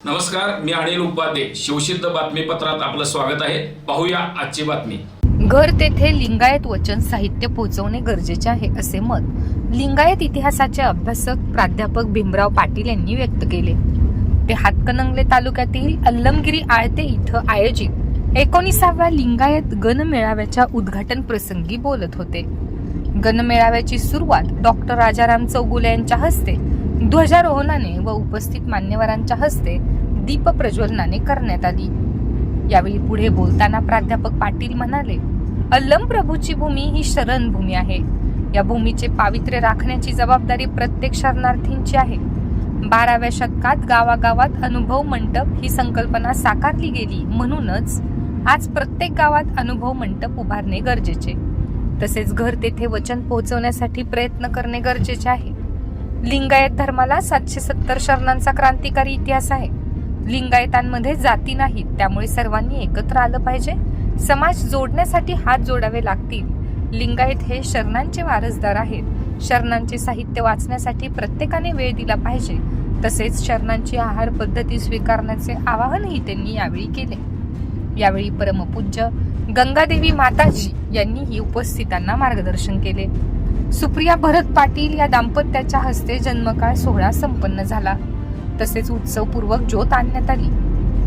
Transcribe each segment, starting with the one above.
नमस्कार मी अनिल उपाध्ये. शिवसिद्ध बातमीपत्रात आपलं स्वागत आहे. पाहूया आजची बातमी. घर तेथे लिंगायत वचन साहित्य पोहोचवणे गरजेचे आहे असे मत लिंगायत इतिहासाचे अभ्यासक प्राध्यापक भीमराव पाटील यांनी व्यक्त केले. ते हातकणंगले तालुक्यातील अल्लमगिरी आळते इथं आयोजित एकोणीसाव्या लिंगायत गण मेळाव्याच्या उद्घाटन प्रसंगी बोलत होते. गणमेळाव्याची सुरुवात डॉक्टर राजाराम चौगुले यांच्या हस्ते ध्वजारोहणाने व उपस्थित मान्यवरांच्या हस्ते दीप प्रज्वलनाने करण्यात आली. यावेळी पुढे बोलताना प्राध्यापक पाटील म्हणाले अल्लम प्रभूची भूमी ही शरण भूमी आहे. या भूमीचे पावित्र्य राखण्याची जबाबदारी प्रत्येक शरणार्थींची आहे. बाराव्या शतकात गावागावात अनुभव मंडप ही संकल्पना साकारली गेली म्हणूनच आज प्रत्येक गावात अनुभव मंडप उभारणे गरजेचे. तसेच घर तेथे वचन पोहोचवण्यासाठी प्रयत्न करणे गरजेचे आहे. लिंगायत धर्माला सातशे सत्तर शरणांचा क्रांतिकारी इतिहास आहे. लिंगायतांमध्ये जाती नाहीत त्यामुळे सर्वांनी एकत्र आलं पाहिजे. समाज जोडण्यासाठी हात जोडावे लागतील. लिंगायत हे शरणांचे वारसदार आहेत. शरणांचे साहित्य वाचण्यासाठी प्रत्येकाने वेळ दिला पाहिजे. तसेच शरणांची आहार पद्धती स्वीकारण्याचे आवाहनही त्यांनी यावेळी केले. यावेळी परमपूज्य गंगादेवी माताजी यांनीही उपस्थितांना मार्गदर्शन केले. सुप्रिया भरत पाटील या दाम्पत्याच्या हस्ते जन्मकाळ सोहळा संपन्न झाला. तसेच उत्सवपूर्वक ज्योत आणण्यात आली.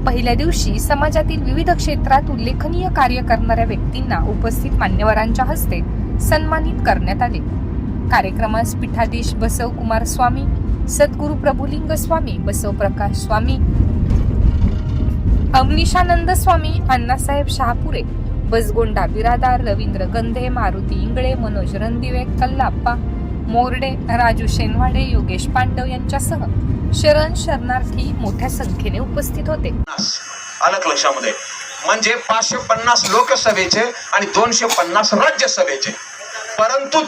पहिल्या दिवशी समाजातील विविध क्षेत्रात उल्लेखनीय कार्य करणाऱ्या व्यक्तींना उपस्थित मान्यवरांच्या हस्ते सन्मानित करण्यात आले. कार्यक्रमास पीठाधीश बसव कुमार स्वामी सद्गुरू प्रभुलिंग स्वामी बसव प्रकाश स्वामी अवनिशानंद स्वामी अण्णासाहेब शहापुरे बसगोंडा बिरादार रवींद्र गंधे मारुती इंगळे मनोज रणदिवे कल्लाप्पा मोरडे राजू शेनवाडे योगेश पांडव यांच्यासह शरण शरणार्थी मोठ्या संख्येने उपस्थित होते. अलग लक्षामध्ये म्हणजे पाचशे पन्नास लोकसभेचे आणि दोनशे पन्नास राज्यसभेचे. परंतु